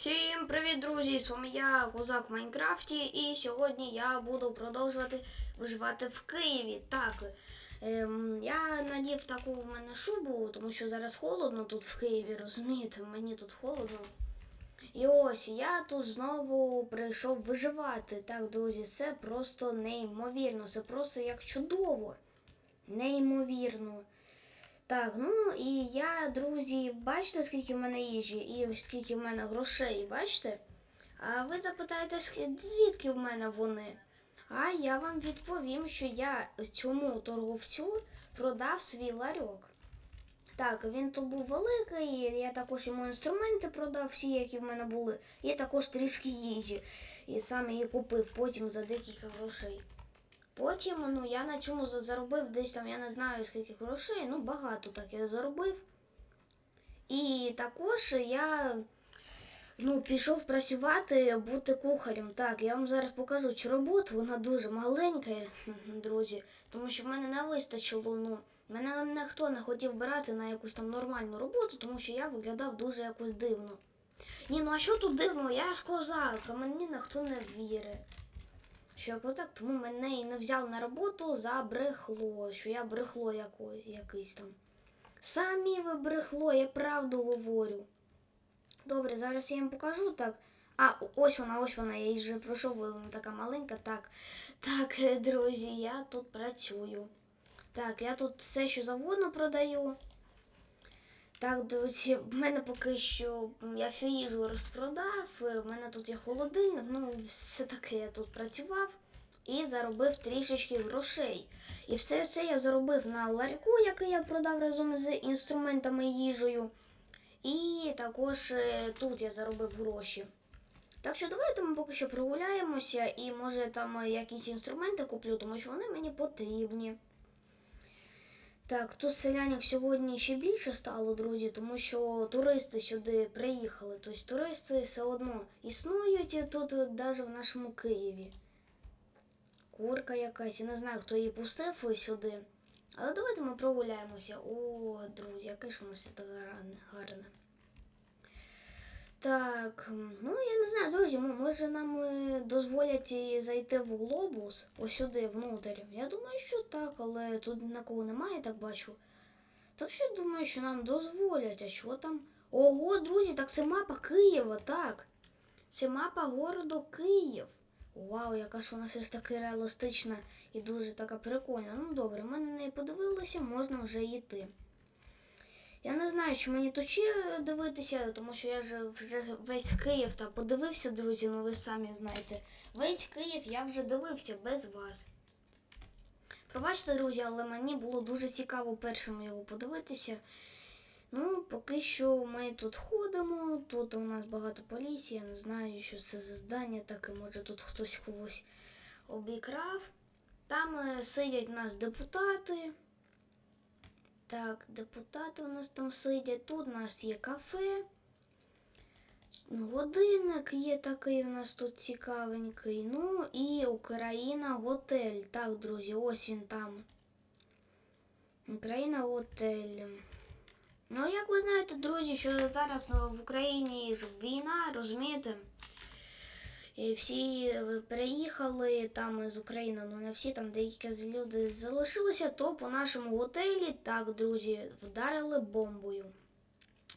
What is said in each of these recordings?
Всім привіт, друзі! З вами я, Козак в Майнкрафті, і сьогодні я буду продовжувати виживати в Києві. Так, ем, я надів таку в мене шубу, тому що зараз холодно тут в Києві, розумієте, мені тут холодно. І ось я тут знову прийшов виживати. Так, друзі, це просто неймовірно, це просто як чудово. Неймовірно. Так, ну і я, друзі, бачите, скільки в мене їжі і скільки в мене грошей, бачите? А ви запитаєте, звідки в мене вони? А я вам відповім, що я цьому торговцю продав свій ларьок. Так, він то був великий, я також йому інструменти продав, всі, які в мене були, і також трішки їжі. І саме її купив потім за декілька грошей. Потім ну, я на чому заробив десь там, я не знаю скільки грошей, ну багато так я заробив. І також я ну, пішов працювати, бути кухарем. Так, я вам зараз покажу цю роботу, вона дуже маленька, друзі, тому що в мене не вистачило. Ну, мене ніхто не хотів брати на якусь там нормальну роботу, тому що я виглядав дуже якось дивно. Ні, ну а що тут дивно? Я ж козак, а мені ніхто не вірить що як отак, тому мене і не взяли на роботу за брехло, що я брехло яко, якийсь там. Самі ви брехло, я правду говорю. Добре, зараз я їм покажу так. А, ось вона, ось вона, я її вже пройшов, вона така маленька. Так, так, друзі, я тут працюю. Так, я тут все, що завгодно продаю. Так, друзі, в мене поки що я всю їжу розпродав. е, В мене тут є холодильник, ну все таке я тут працював і заробив трішечки грошей. І все це я заробив на ларьку, який я продав разом з інструментами їжею. І також е, тут я заробив гроші. Так що давайте ми поки що прогуляємося і може там е, якісь інструменти куплю, тому що вони мені потрібні. Так, тут селянок сьогодні ще більше стало, друзі, тому що туристи сюди приїхали. Тобто туристи все одно існують тут навіть в нашому Києві. Курка якась, я не знаю, хто її пустив сюди. Але давайте ми прогуляємося. О, друзі, яке ж воно все так гарне. Так, ну я не знаю, друзі, може нам е, дозволять зайти в глобус ось сюди внутрі. Я думаю, що так, але тут нікого немає, так бачу. Так що думаю, що нам дозволять. А що там? Ого, друзі, так це мапа Києва, так. Це мапа городу Київ. Вау, яка ж вона все ж таки реалістична і дуже така прикольна. Ну добре, ми на неї подивилися, можна вже йти. Я не знаю, чи мені ще дивитися, тому що я ж вже весь Київ та подивився, друзі, ну ви самі знаєте. Весь Київ я вже дивився без вас. Пробачте, друзі, але мені було дуже цікаво першим його подивитися. Ну, поки що ми тут ходимо, тут у нас багато поліції, я не знаю, що це за здання таке, може тут хтось когось обікрав. Там е, сидять нас депутати. Так, депутати у нас там сидять. Тут у нас є кафе. Годинник є такий у нас тут цікавенький. Ну і Україна готель. Так, друзі, ось він там. Україна готель. Ну, як ви знаєте, друзі, що зараз в Україні ж війна, розумієте? Всі е, переїхали там з України, ну не всі там деякі люди залишилися, то по нашому готелі, так, друзі, вдарили бомбою.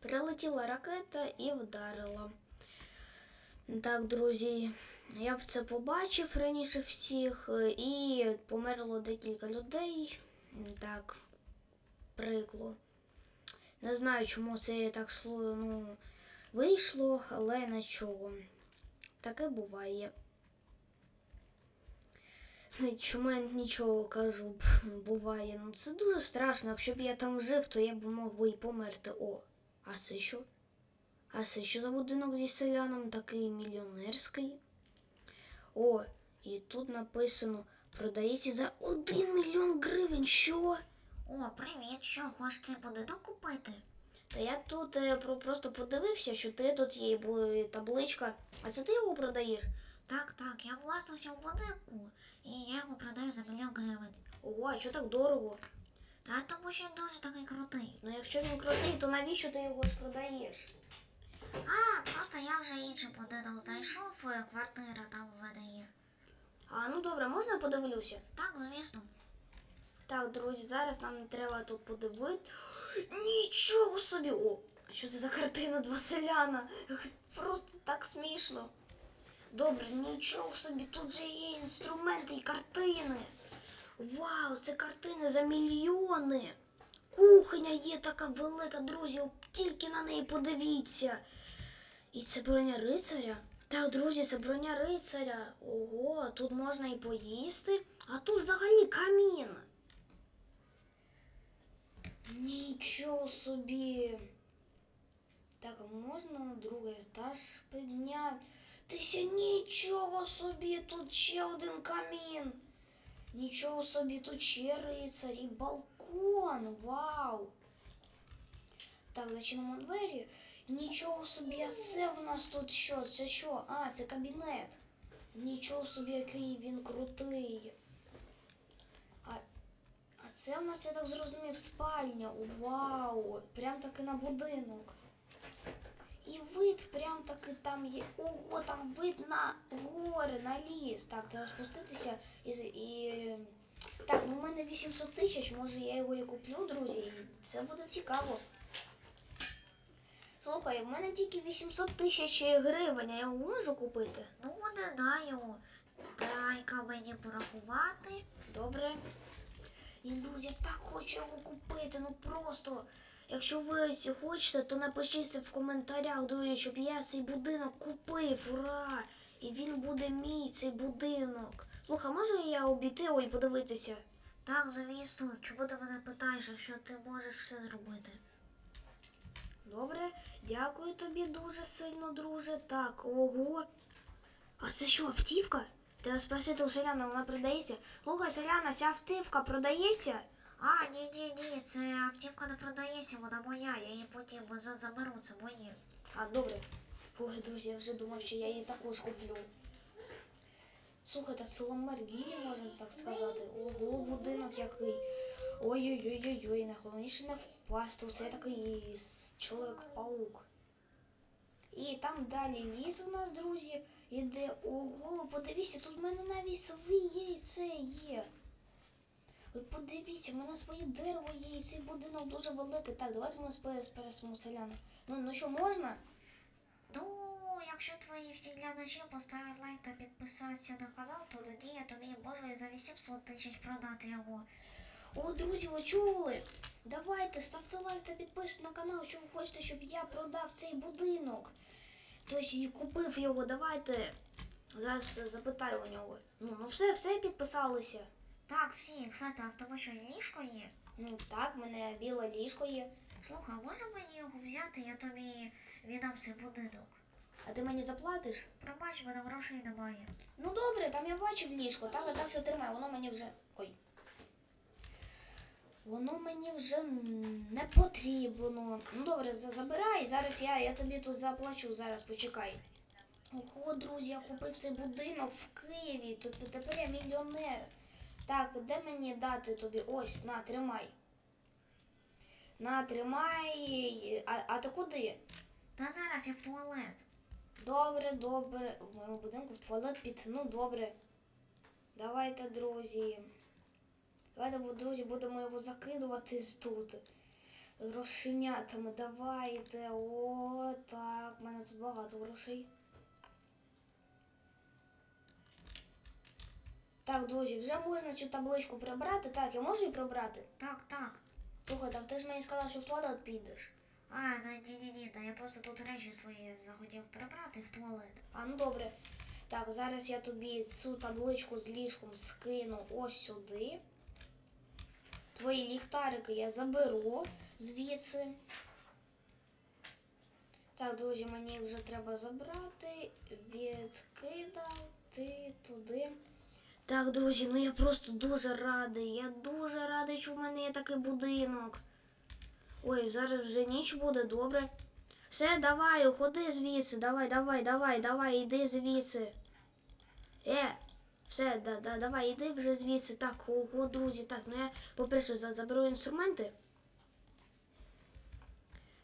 Прилетіла ракета і вдарила. Так, друзі, я б це побачив раніше всіх, е, і померло декілька людей. Так, прикло. Не знаю, чому це так ну, вийшло, але нічого. Таке буває. Чому я нічого кажу, буває. Ну це дуже страшно. Якщо б я там жив, то я б мог би і померти. О, а це що? А це що за будинок зі селяном такий мільйонерський? О, і тут написано продається за 1 мільйон гривень. Що? О, привіт, що хочете будинок купити? Та я тут е, просто подивився, що ти тут є табличка. А це ти його продаєш? Так, так, я власник цього будинку, і я його продаю за мільйон гривень. Ого, а що так дорого? Та тому що він дуже такий крутий. Ну якщо він крутий, то навіщо ти його продаєш? А, просто я вже інший будинок знайшов, е, квартира там в мене є. А ну добре, можна я подивлюся? Так, звісно. Так, друзі, зараз нам треба тут подивити. Нічого собі! О, що це за картина два селяна? Просто так смішно. Добре, нічого собі, тут же є інструменти і картини. Вау, це картини за мільйони. Кухня є така велика, друзі, тільки на неї подивіться. І це броня рицаря. Так, друзі, це броня рицаря. Ого, тут можна і поїсти, а тут взагалі камін. Нічого собі. Так, а можна на другий етаж піднятися? Нічого собі, тут ще один камін. Нічого собі, тут ще рицар і балкон. Вау. Так, зачинимо двері. Нічого собі, а це в нас тут що? Це що? А, це кабінет. Нічого собі, який він крутий. А, а це в нас, я так зрозумів, спальня. Вау! Прям таки на будинок. І вид прям таки там є. Ого, там вид на гори, на ліс. Так, треба спуститися і. і... Так, ну в мене 800 тисяч, може я його і куплю, друзі. Це буде цікаво. Слухай, в мене тільки 800 тисяч гривень, я його можу купити? Ну, не знаю. Дай-ка мені порахувати. Добре. І, друзі, так хочу його купити. Ну просто, якщо ви хочете, то напишіть в коментарях, друзі, щоб я цей будинок купив. Ура! І він буде мій, цей будинок. Слухай, може я обійти ой подивитися? Так, звісно, чому ти мене питаєш, якщо ти можеш все зробити? Добре, дякую тобі дуже сильно, друже. Так, ого. А це що, автівка? Треба спросити у селяна, вона продається. Слухай, селяна, ця автівка продається? А, ні, ні, ні, це автівка не продається, вона моя, я її потім за- заберу, це моє. А, добре. Ой, друзі, я вже думав, що я її також куплю. Слухайте, це Ламборгіні, можна так сказати. Ого, будинок який. Ой-ой-ой-ой-ой, найголовніше не впасти. Це такий чоловік-паук. І там далі ліс у нас, друзі, іде. Ого, подивіться, тут в мене навіть своє яйце є. Ви подивіться, в мене своє дерево є, і цей будинок дуже великий. Так, давайте ми спе- спересимо селяна. Ну, ну що, можна? Ну, якщо твої всі глядачі поставлять лайк та підписатися на канал, то тоді я тобі можу і за 800 тисяч продати його. О, друзі, ви чули? Давайте, ставте лайк та підписуйтесь на канал, що ви хочете, щоб я продав цей будинок. Тобто і купив його, давайте. Зараз запитаю у нього. Ну, ну все, все підписалися. Так, всі, кстати, а в тебе що ліжко є? Ну так, в мене біле ліжко є. Слухай, а можна мені його взяти, я тобі віддам цей будинок. А ти мені заплатиш? Пробач, мене грошей немає. Ну добре, там я бачив ліжко, так, так що тримай, воно мені вже. Ой. Воно мені вже не потрібно. Ну добре, забирай. Зараз я, я тобі тут заплачу, зараз почекай. Ого, друзі, я купив цей будинок в Києві. Тут тепер я мільйонер. Так, де мені дати тобі? Ось, на, тримай. На, тримай. А, а ти куди? Та зараз я в туалет. Добре, добре. В моєму будинку в туалет піти. Ну, добре. Давайте, друзі. Давайте, друзі, будемо його закидувати з тут. Грошенятами. Давайте. О, так. У мене тут багато грошей. Так, друзі, вже можна цю табличку прибрати. Так, я можу її прибрати? Так, так. Слухай, так ти ж мені сказав, що в туалет підеш. А, ні, ні, ні, ні, та я просто тут речі свої захотів прибрати в туалет. А ну добре. Так, зараз я тобі цю табличку з ліжком скину ось сюди. Твої ліхтарики я заберу звідси. Так, друзі, мені їх вже треба забрати, відкидати туди. Так, друзі, ну я просто дуже радий. Я дуже радий, що в мене є такий будинок. Ой, зараз вже ніч буде, добре. Все, давай, ходи звідси, давай, давай, давай, давай, іди звідси. Е, все, да, да, давай, іди вже звідси. Так, ого, друзі, так, ну я, по-перше, заберу інструменти.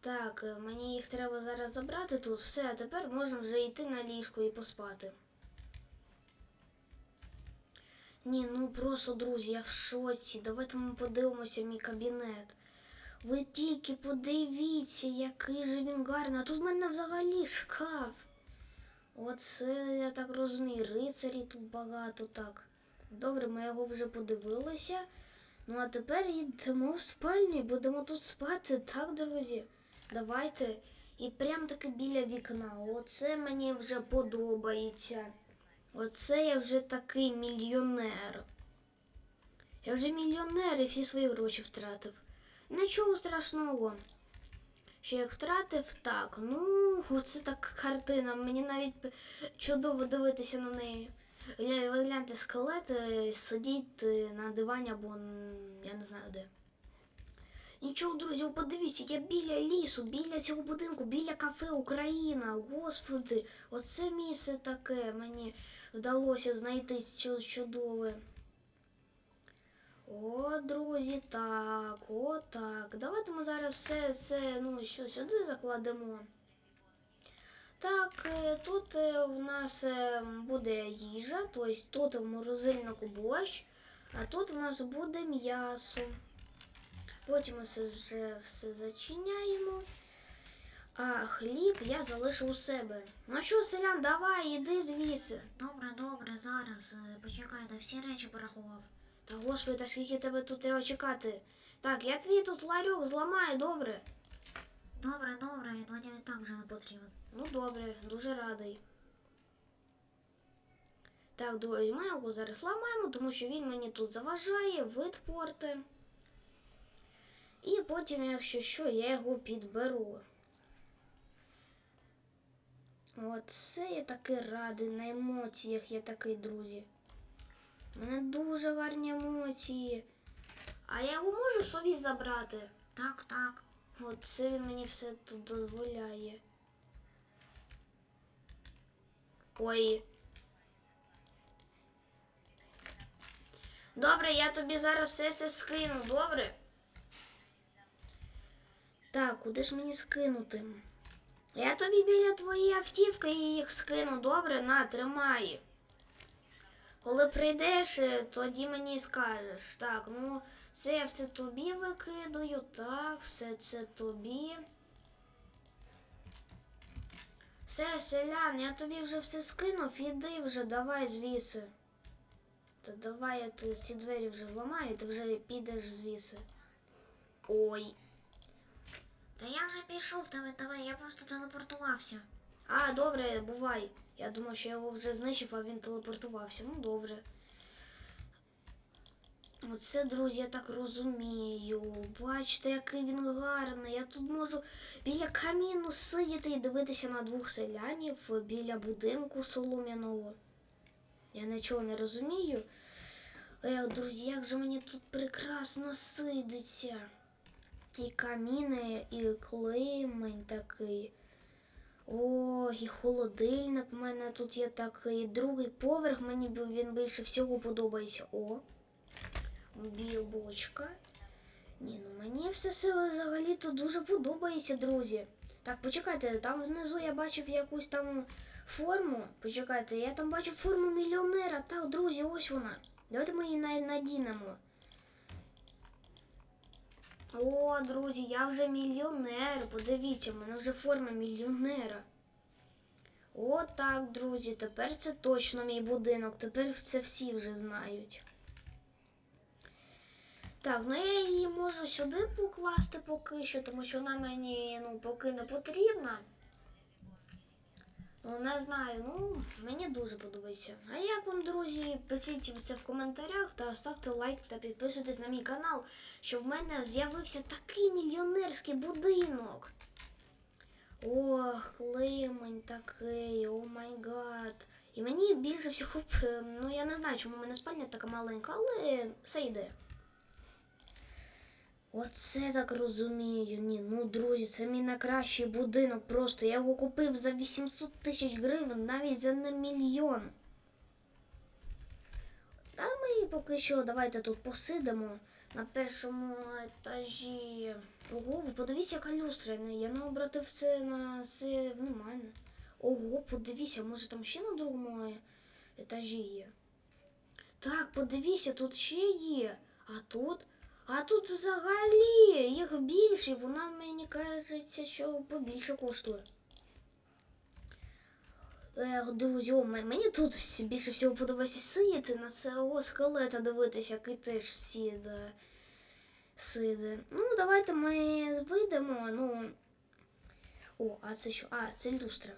Так, е, мені їх треба зараз забрати тут. Все, а тепер можна вже йти на ліжко і поспати. Ні, ну просто, друзі, я в шоці. Давайте ми подивимося мій кабінет. Ви тільки подивіться, який же він гарний. А тут в мене взагалі шкаф. Оце, я так розумію, рицарі тут багато так. Добре, ми його вже подивилися. Ну а тепер йдемо в спальню і будемо тут спати, так, друзі? Давайте. І прям таки біля вікна. Оце мені вже подобається. Оце я вже такий мільйонер. Я вже мільйонер і всі свої гроші втратив. Нічого страшного. Що як втратив, так. Ну, оце так картина. Мені навіть чудово дивитися на неї. Гля- Ви гляньте скелет е, на дивані або я не знаю де. Нічого, друзі, подивіться, я біля лісу, біля цього будинку, біля кафе Україна. Господи, оце місце таке мені вдалося знайти чу- чудове. О, друзі, так, о, так. Давайте ми зараз все це ну, сюди закладемо. Так, е, тут е, в нас е, буде їжа, тобто тут в морозильнику борщ, а тут в нас буде м'ясо. Потім ми все, вже все зачиняємо. А хліб я залишу у себе. Ну що, селян, давай, іди звідси. Добре, добре, зараз. Почекайте, всі речі порахував. Та господи, та скільки тебе тут треба чекати. Так, я твій тут ларьок зламаю, добре? Добре, добре, мені так вже не потрібен. Ну добре, дуже радий. Так, друзі, ми його зараз ламаємо, тому що він мені тут заважає, вид порти. І потім, якщо що, я його підберу. Оце я такий радий, на емоціях я такий, друзі. У мене дуже гарні емоції. А я його можу собі забрати? Так, так. Оце він мені все тут дозволяє. Ой. Добре, я тобі зараз все це скину, добре? Так, куди ж мені скинути? Я тобі біля твоєї автівки їх скину, добре? На, тримай. Коли прийдеш, е, тоді мені скажеш. Так, ну це я все тобі викидаю, так, все це тобі. Все, селян, я тобі вже все скинув, іди вже, давай звіси. Та давай я ти ці двері вже зламаю, ти вже підеш звіси. Ой. Та я вже пішов, тебе, давай, я просто телепортувався. А, добре, бувай. Я думав, що я його вже знищив, а він телепортувався. Ну, добре. Оце, друзі, я так розумію. Бачите, який він гарний. Я тут можу біля каміну сидіти і дивитися на двох селянів біля будинку солом'яного. Я нічого не розумію. Ех, друзі, як же мені тут прекрасно сидиться. І каміни, і клеймень такий. О, і холодильник в мене тут є такий. Другий поверх, мені він більше всього подобається. О, білбочка. Ні, ну мені все це взагалі тут дуже подобається, друзі. Так, почекайте, там внизу я бачив якусь там форму. Почекайте, я там бачу форму мільйонера. Так, друзі, ось вона. Давайте ми її надінемо. О, друзі, я вже мільйонер. Подивіться, в мене вже форма мільйонера. О, так, друзі, тепер це точно мій будинок. Тепер це всі вже знають. Так, ну я її можу сюди покласти поки що, тому що вона мені ну, поки не потрібна. Ну, не знаю, ну, мені дуже подобається. А як вам, друзі, пишіть це в коментарях та ставте лайк та підписуйтесь на мій канал, що в мене з'явився такий мільйонерський будинок. Ох, климень такий, о май гад. І мені більше всього, ну я не знаю, чому в мене спальня така маленька, але все йде. Оце так розумію. Ні, ну друзі, це мій найкращий будинок. Просто я його купив за 800 тисяч гривень, навіть за не мільйон. А ми поки що давайте тут посидимо. на першому етажі. Ого, ви подивіться, яка люстра. Я не обратив це на це внимання. Ого, подивіться, може там ще на другому етажі є. Так, подивіться, тут ще є. А тут. А тут взагалі їх більше, вона мені кажеться, що побільше коштує. Ех, друзі, мені тут більше всього подобається сидіти на цього скелета дивитися, який теж сіде. Сиде. Ну, давайте ми вийдемо. Ну. О, а це що? А, це люстра.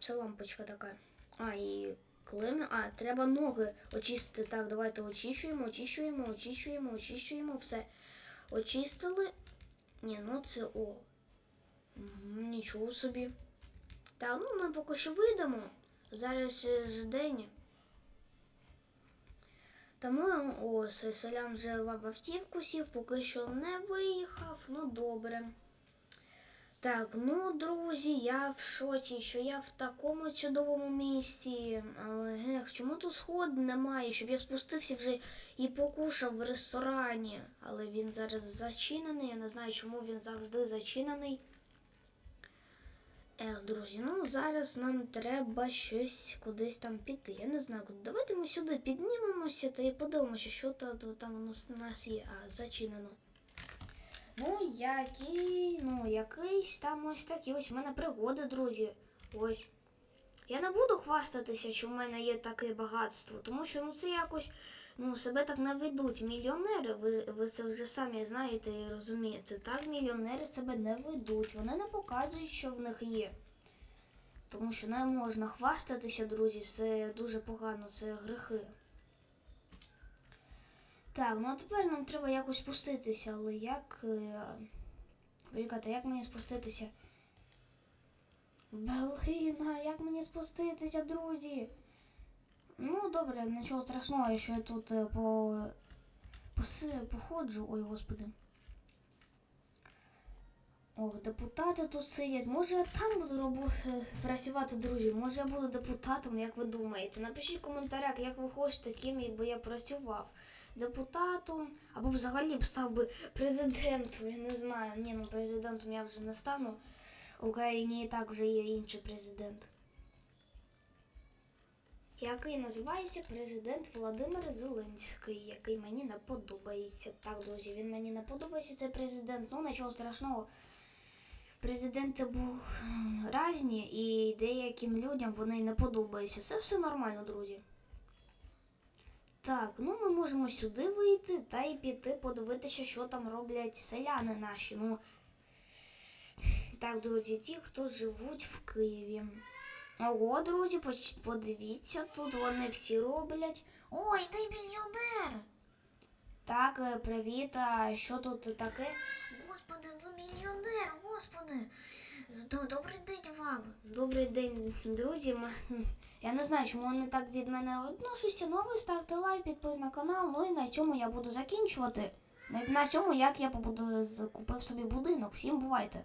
Це лампочка така. А, і клем. А, треба ноги очистити. Так, давайте очищуємо, очищуємо, очищуємо, очищуємо. Все. Очистили. Ні, ну це о. Нічого собі. Так, ну ми поки що вийдемо. Зараз ж день. Тому ось селян вже в автівку сів, поки що не виїхав. Ну добре. Так, ну друзі, я в шоці, що я в такому чудовому місті. Але гех, чому тут сход немає, щоб я спустився вже і покушав в ресторані. Але він зараз зачинений. Я не знаю, чому він завжди зачинений. Ех, друзі, ну зараз нам треба щось кудись там піти. Я не знаю. Давайте ми сюди піднімемося та і подивимося, що та, там у нас є. А, зачинено. Ну, який, ну, якийсь там ось такі ось в мене пригоди, друзі. Ось. Я не буду хвастатися, що в мене є таке багатство, тому що ну це якось ну, себе так не ведуть. Мільйонери, ви, ви це вже самі знаєте і розумієте. Так, мільйонери себе не ведуть. Вони не показують, що в них є. Тому що не можна хвастатися, друзі, це дуже погано, це грехи. Так, ну а тепер нам треба якось спуститися, але як. е, як мені спуститися? Блина, як мені спуститися, друзі? Ну, добре, нічого страшного, що я тут е, по, походжу. Ой, господи. Ох, депутати тут сидять. Може я там буду е, працювати, друзі? Може я буду депутатом, як ви думаєте? Напишіть в коментарях, як ви хочете, ким би я працював. Депутатом, або взагалі б став би президентом, я не знаю. Ні, ну президентом я вже не стану. В Україні і так вже є інший президент. Який називається президент Володимир Зеленський, який мені не подобається. Так, друзі, він мені не подобається, цей президент. Ну, нічого страшного. Президенти були різні, і деяким людям вони не подобаються. Це все нормально, друзі. Так, ну ми можемо сюди вийти та й піти подивитися, що там роблять селяни наші. Ну, так, друзі, ті, хто живуть в Києві. Ого, друзі, подивіться, тут вони всі роблять. Ой, ти мільйонер! Так, е, привіт, а що тут таке? Господи, ви мільйонер, господи! Добрий день вам! Добрий день, друзі. Я не знаю, чому вони так від мене відношуться. Ну, ви ставте лайк, підпис на канал. Ну і на цьому я буду закінчувати. На- цьому, як я побуду, купив собі будинок. Всім бувайте.